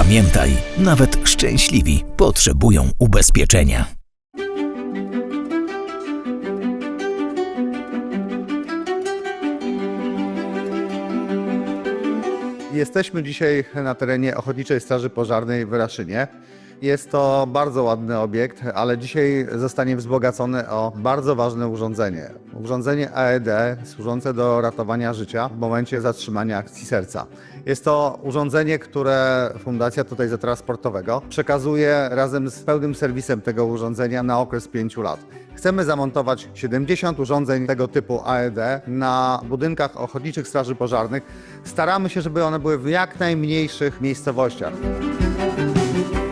Pamiętaj, nawet szczęśliwi potrzebują ubezpieczenia. Jesteśmy dzisiaj na terenie Ochotniczej Straży Pożarnej w Raszynie. Jest to bardzo ładny obiekt, ale dzisiaj zostanie wzbogacony o bardzo ważne urządzenie. Urządzenie AED służące do ratowania życia w momencie zatrzymania akcji serca. Jest to urządzenie, które Fundacja tutaj Transportowego przekazuje razem z pełnym serwisem tego urządzenia na okres 5 lat. Chcemy zamontować 70 urządzeń tego typu AED na budynkach ochotniczych straży pożarnych. Staramy się, żeby one były w jak najmniejszych miejscowościach.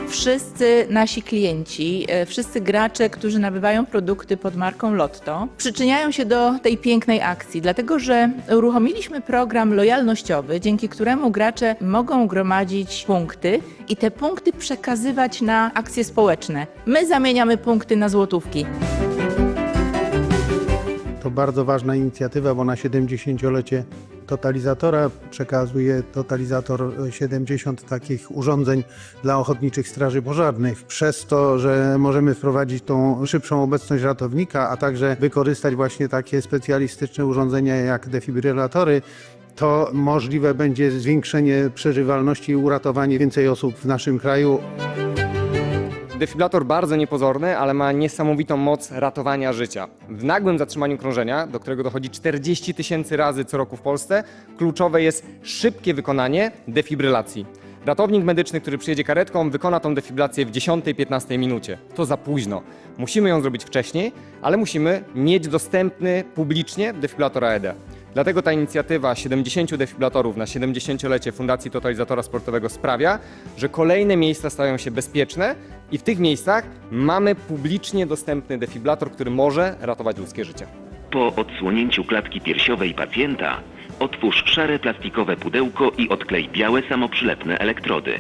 Wszyscy nasi klienci, e, wszyscy gracze, którzy nabywają produkty pod marką Lotto, przyczyniają się do tej pięknej akcji, dlatego że uruchomiliśmy program lojalnościowy, dzięki któremu gracze mogą gromadzić punkty i te punkty przekazywać na akcje społeczne. My zamieniamy punkty na złotówki. To bardzo ważna inicjatywa, bo na 70-lecie totalizatora przekazuje totalizator 70 takich urządzeń dla ochotniczych straży pożarnych. Przez to, że możemy wprowadzić tą szybszą obecność ratownika, a także wykorzystać właśnie takie specjalistyczne urządzenia jak defibrylatory, to możliwe będzie zwiększenie przeżywalności i uratowanie więcej osób w naszym kraju. Defibrylator bardzo niepozorny, ale ma niesamowitą moc ratowania życia. W nagłym zatrzymaniu krążenia, do którego dochodzi 40 tysięcy razy co roku w Polsce, kluczowe jest szybkie wykonanie defibrylacji. Ratownik medyczny, który przyjedzie karetką, wykona tą defibrylację w 10-15 minucie. To za późno. Musimy ją zrobić wcześniej, ale musimy mieć dostępny publicznie defibrylator AED. Dlatego ta inicjatywa 70 defibrylatorów na 70-lecie Fundacji Totalizatora Sportowego sprawia, że kolejne miejsca stają się bezpieczne i w tych miejscach mamy publicznie dostępny defibrylator, który może ratować ludzkie życie. Po odsłonięciu klatki piersiowej pacjenta otwórz szare plastikowe pudełko i odklej białe samoprzylepne elektrody.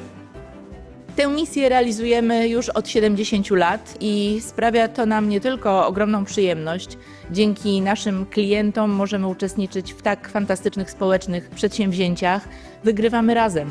Tę misję realizujemy już od 70 lat i sprawia to nam nie tylko ogromną przyjemność. Dzięki naszym klientom możemy uczestniczyć w tak fantastycznych społecznych przedsięwzięciach. Wygrywamy razem.